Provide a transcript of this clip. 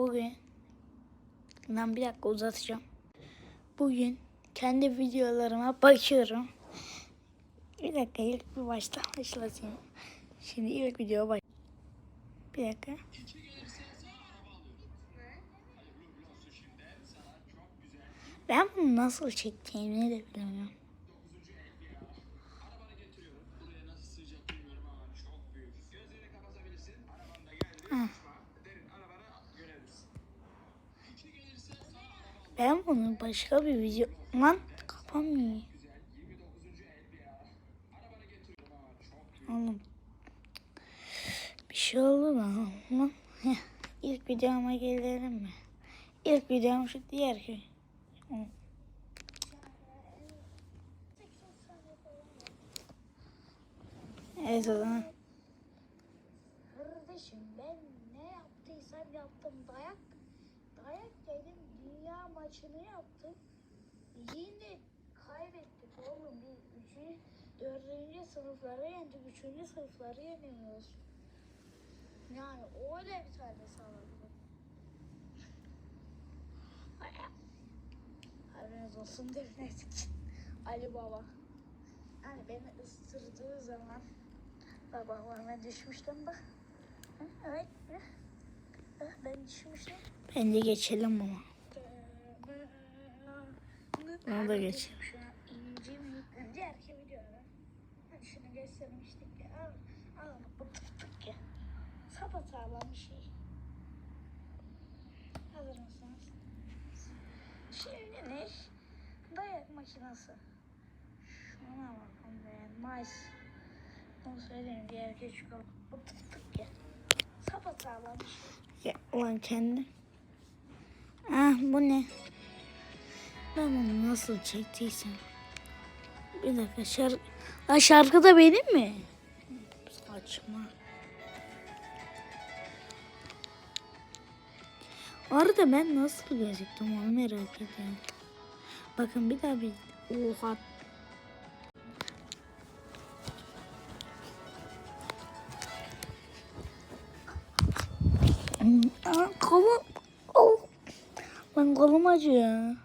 Bugün ben bir dakika uzatacağım. Bugün kendi videolarıma bakıyorum. Bir dakika ilk bir baştan başlatayım. Şimdi ilk video baş. Bir dakika. Ben bunu nasıl çektiğimi de bilmiyorum. Ben bunu başka bir video... Lan kapanmıyor. Oğlum. Bir şey oldu mu? Lan. İlk videoma gelelim mi? İlk videom şu diğer. Hı. Evet o zaman. Kardeşim ben ne yaptıysam yaptım. Dayak dayak yedim. Dünya maçını yaptım. Yine kaybettik oğlum. Biz üçüncü, dördüncü sınıfları yendik. Üçüncü sınıfları yenemiyoruz. Yani öyle bir tane sağladı. Haberiniz olsun devlet Ali Baba. Yani beni ısırdığı zaman babama düşmüştüm bak. Evet. Düşmüştüm. Bence geçelim ama. Onu da geç. Şu an ince mi? Diğer ki videoda. Hani şunu göstermiştik şey. Hazır mısınız? Şimdi ne? Dayak makinesi. Şuna bakın be. Nice. Onu söyleyeyim diğer küçük ol. Bu tık tık ya. Sapa sağlam bir şey. Ulan kendi. Ah bu ne? Ben bunu nasıl çektiysem. Bir dakika şarkı... Lan şarkı da benim mi? Saçma. Arada ben nasıl gözüktüm onu merak ediyorum. Bakın bir daha bir... Oha. Kolum. Oh. Lan kolum acıyor.